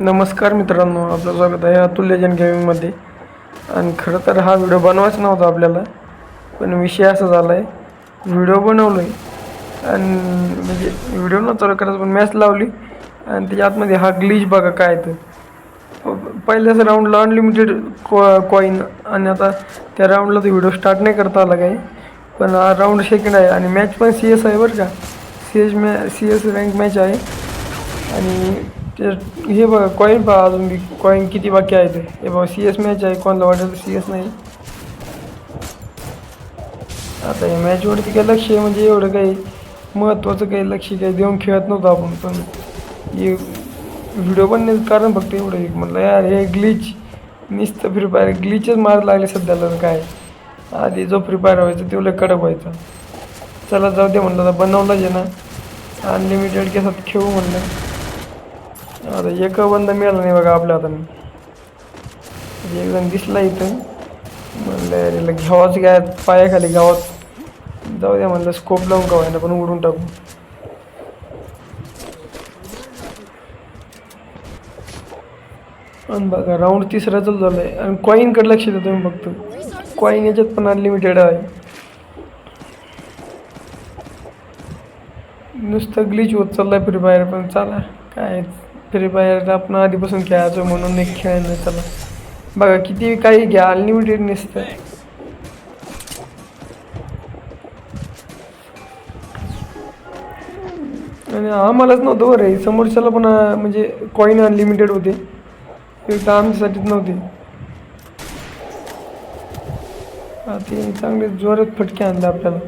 नमस्कार मित्रांनो आपलं स्वागत आहे अतुल्य जन गेमिंगमध्ये आणि खरं तर हा व्हिडिओ बनवायचा नव्हता आपल्याला पण विषय असा झाला आहे व्हिडिओ बनवलो आहे आणि म्हणजे व्हिडिओ न चालू करायचं पण मॅच लावली आणि त्याच्या आतमध्ये हा ग्लिच बघा काय तर पहिल्याच राऊंडला अनलिमिटेड कॉ कॉईन आणि आता त्या राऊंडला तो व्हिडिओ स्टार्ट नाही करता आला काही. पण हा राऊंड सेकंड आहे आणि मॅच पण सी एस आहे बरं का. सी एस मॅ सी एस रँक मॅच आहे. आणि ते हे बघा कॉईन पहा अजून बी कॉईन किती बाकी आहे ते. हे बघा सी एस मॅच आहे कोणाला वाटत सी एस नाही. आता या मॅचवरती काही लक्ष आहे म्हणजे एवढं काही महत्त्वाचं काही लक्ष काही देऊन खेळत नव्हतं आपण पण हे व्हिडिओ पण नाही कारण फक्त एवढं एक म्हणलं यार हे ग्लिच नुसतं फ्री फायर ग्लिचच मार लागले सध्याला तर काय. आधी जो फ्री फायर व्हायचा तेवढं कडक व्हायचा. चला जाऊ दे म्हणलं आता बनवलंच आहे ना. अनलिमिटेड केसात खेळू म्हणलं. आता एक बंद मिळाला नाही बघा आपल्या हाताने. म्हणजे मी एक जण दिसला इथं. म्हणलं यार याला घ्यावाच काय पायाखाली गावात. जाऊ द्या म्हणलं स्कोप लावून का ना पण उडून टाकू. आणि बघा राऊंड तिसरा चालू झालं आहे आणि कॉईनकडे लक्ष द्या तुम्ही फक्त. कॉईन याच्यात पण अनलिमिटेड आहे. नुसतं ग्लिच होत चाललाय फ्री फायर पण चला काय फ्री फायर आपण आधीपासून खेळायचो म्हणून एक खेळ नाही त्याला बघा किती काही घ्या अनलिमिटेड नसतं. आणि आम्हालाच नव्हतं बरं समोरच्याला पण म्हणजे कॉईन अनलिमिटेड होते. फक्त आमच्यासाठीच नव्हते. ते चांगले जोरात फटके आणले आपल्याला.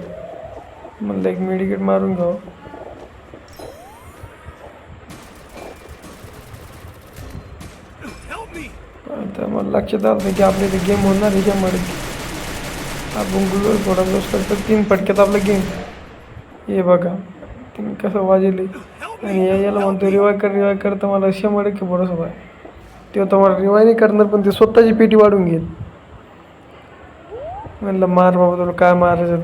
म्हणलं एक मेडिकेट मारून घ्यावं. लक्षात आलं नाही की आपल्या इथे गेम होणार ह्याच्यामध्ये आपण गुगल थोडा लॉस करतो तीन फटक्यात आपलं गेम हे बघा तीन कसं वाजले आणि या- याला म्हणतो रिवाय कर रिवाय कर. तर मला शंभर टक्के भरोसा आहे. ते तर मला रिवाय नाही करणार पण ते स्वतःची पेटी वाढून घेईल. म्हणलं मार बाबा तुला काय मारायचं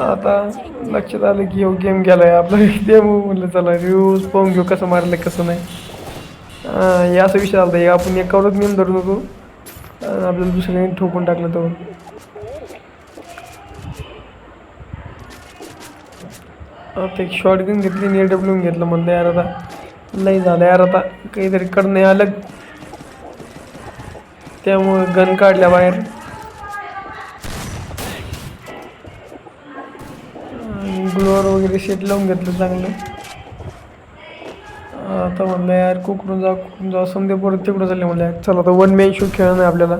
आता लक्षात आलं की हो गेम गेलाय. आपला गेम म्हणलं चला रिव्ह्यूज पाहून घेऊ कसं मारलं कसं नाही. याचा विषय आला होता आपण एकावरच नेम धरून होतो आपल्याला दुसऱ्याने ठोकून टाकलं तर. आता एक शॉर्ट गन घेतली आणि डब्ल्यून घेतलं म्हणलं यार आता लई झालं यार आता काहीतरी करणे अलग. त्यामुळं गन काढल्या बाहेर. फ्लोअर वगैरे सेट लावून घेतलं चांगलं. आता म्हणलं यार कुकडून जा कुकडून जा संध्या परत तिकडं चालले म्हणलं यार. चला आता वन मॅन शो खेळणं नाही आपल्याला.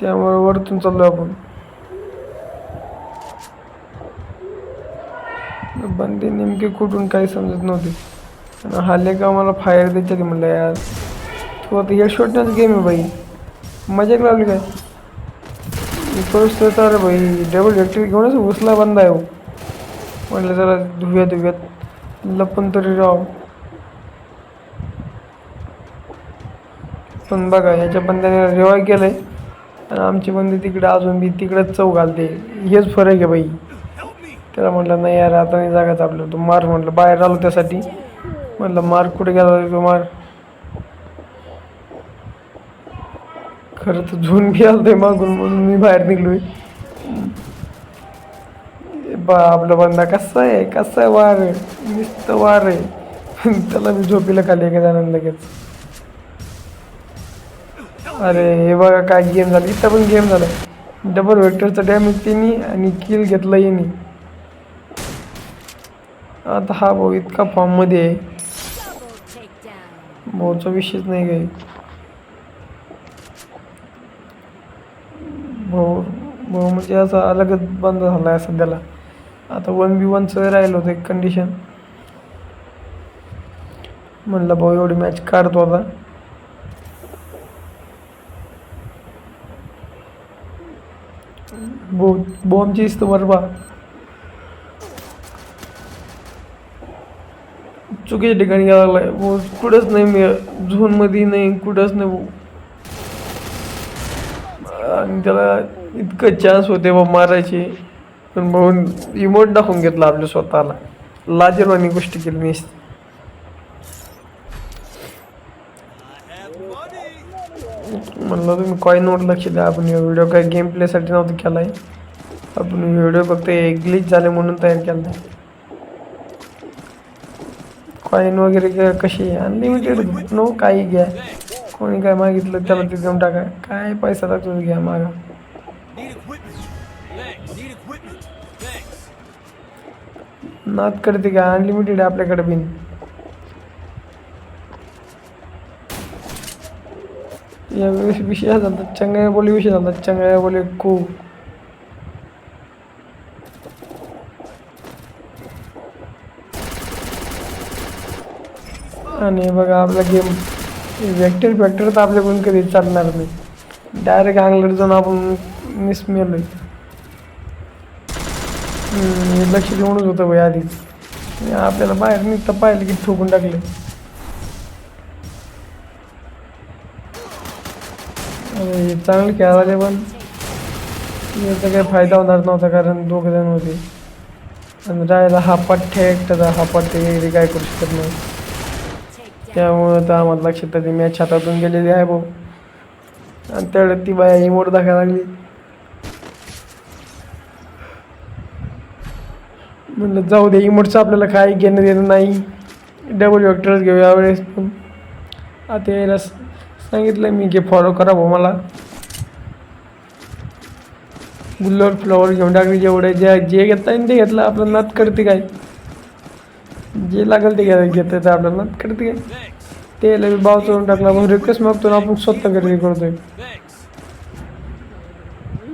त्यामुळे वरतून चाललो आपण. बंदे नेमके कुठून काही समजत नव्हते. आणि हल्ले का मला फायर द्यायचे म्हणलं यार. तू आता हे शॉटनंच गेम आहे बाई. मजा लावली काय? फर्स्ट तर भाई डबल व्हेक्टर घेऊनच उचला बंद आहे हो. म्हटलं जरा धुव्या धुव्यात. लपून तरी राव पण बघा ह्याच्या बंद्याने रिवाय केलंय. आणि आमची बंदी तिकडे अजून बी तिकडेच चव घालते. हेच फरक आहे बाई. त्याला म्हटलं नाही यार आता नाही जागाच आपलं तू मार म्हटलं बाहेर आलो त्यासाठी. म्हटलं मार कुठे गेला तो मार? खरं तर झोन बी आलतंय मागून म्हणून मी बाहेर निघलोय. आपला बंदा कसा आहे? कसा आहे वार? आहे नुसतं वार आहे. त्याला मी झोपीला खाली एका आनंद लगेच. अरे हे बघा काय गेम झाली. इथं पण गेम झाला. डबल वेक्टरचा डॅमेज तिने आणि किल घेतला येणे आता हा भाऊ इतका फॉर्ममध्ये आहे. भाऊचा विषयच नाही काही. भाऊ भाऊ म्हणजे असा अलगच बंद झाला आहे सध्याला. आता वन बी वनचं राहिलं होतं एक कंडिशन म्हणलं भाऊ एवढी मॅच काढतो आता. भाऊ बॉम्बची इस्त बरबा चुकीच्या ठिकाणी गेला लागलाय. भाऊ कुठंच नाही मी झोनमध्ये नाही कुठंच नाही भाऊ. आणि त्याला इतकं चान्स होते बा मारायचे. पण भाऊ इमोट दाखवून घेतला आपल्या स्वतःला. लाजरवानी गोष्टी केली मी. म्हणलं तुम्ही कॉईनवर लक्ष द्या आपण व्हिडिओ काय गेम प्लेसाठी नव्हतं केलाय. आपण व्हिडिओ फक्त ग्लिच झाले म्हणून तयार केला कॉईन वगैरे क- कशी? अनलिमिटेड नो काही घ्या. कोणी काय मागितलं त्याला ते देऊन टाका. काय पैसा लागतो घ्या मागा? Thanks. Need करते का? अनलिमिटेड आहे आपल्याकडे बिन. या विषय झाला चंगाया बोली विषय झाला चंगाया बोले खूप आणि बघा आपला गेम व्हॅक्टर फॅक्टर तर आपल्याकडून कधी चालणार नाही. डायरेक्ट अंगलर जाऊन आपण मिस मेलो लक्ष देऊनच होतं भाई आधी आपल्याला बाहेर निघता पाहिलं की ठोकून टाकले. चांगले खेळाले पण. याचा काही फायदा होणार नव्हता कारण दोघ जण होते. आणि राहायला हा पठ्ठ्या एकटाचा हा पठ्ठ्या वगैरे काय करू शकत नाही. त्यामुळं तर आम्हाला लक्षात आली मॅच हातातून गेलेली आहे भाऊ. आणि तेवढ्यात ती बाया इमोट दाखवायला लागली. म्हणलं जाऊ दे इमोटचं आपल्याला काय घेणं देणं नाही. डबल वॅक्टरच घेऊ यावेळेस पण. आता यायला सांगितलं मी की फॉलो करा भाऊ मला. गुल्लर फ्लॉवर घेऊन टाकली जेवढे जे जे घेता येईल ते घेतलं. आपलं नात करते काय? जे लागेल ते घ्यायला घेतं येतं आपल्याला. नात करते काय? ते याला मी भाव चोरून टाकला. मग रिक्वेस्ट मागतो ना आपण स्वतः खरेदी करतोय.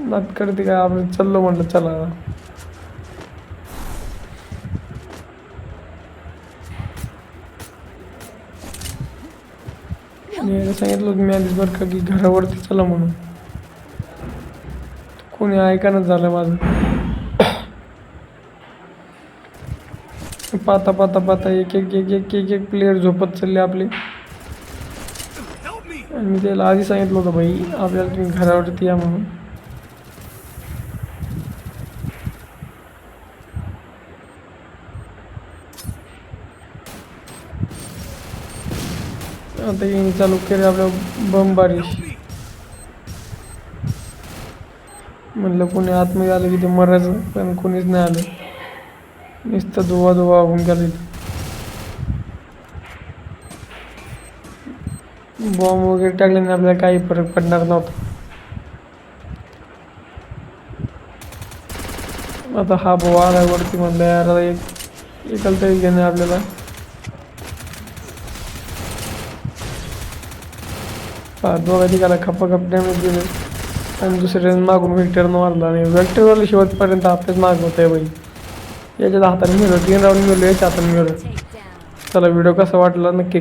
नात करते काय? आपण चाललो म्हटलं चला. याला सांगितलं होतं मी आधीच बरं का की घरावरती चला म्हणून. कोणी ऐकानच झालं माझं. पाता पाता पाता एक एक एक एक एक एक प्लेयर झोपत चालले आपले. आणि मी त्याला आधी सांगितलं होतं भाई आपल्याला तुम्ही घरावरती या म्हणून. आता येईन चालू केली आपल्या बमबारी Help म्हणलं कोणी आतमध्ये आलं की ते मरायचं पण कोणीच नाही आलं. नुसतं धुवा धुवा होऊन गेलं. बॉम्ब वगैरे टाकल्याने आपल्याला काही फरक पडणार नव्हता. आता हा भाऊ आला वरती म्हटलं यार आता एक एकाला तरी घेणं आपल्याला. दोघा तिघाला खप्पा खप डॅमेज दिले. आणि दुसऱ्याने मागून व्हेक्टरनं मारला. आणि व्हेक्टरवाला शेवटपर्यंत आपल्याच माग होत आहे बाई. याच्यात हाताने मिळलं. तीन राऊंड मिळलो याच्या हाताने मिळलं. चला व्हिडिओ कसा वाटला नक्की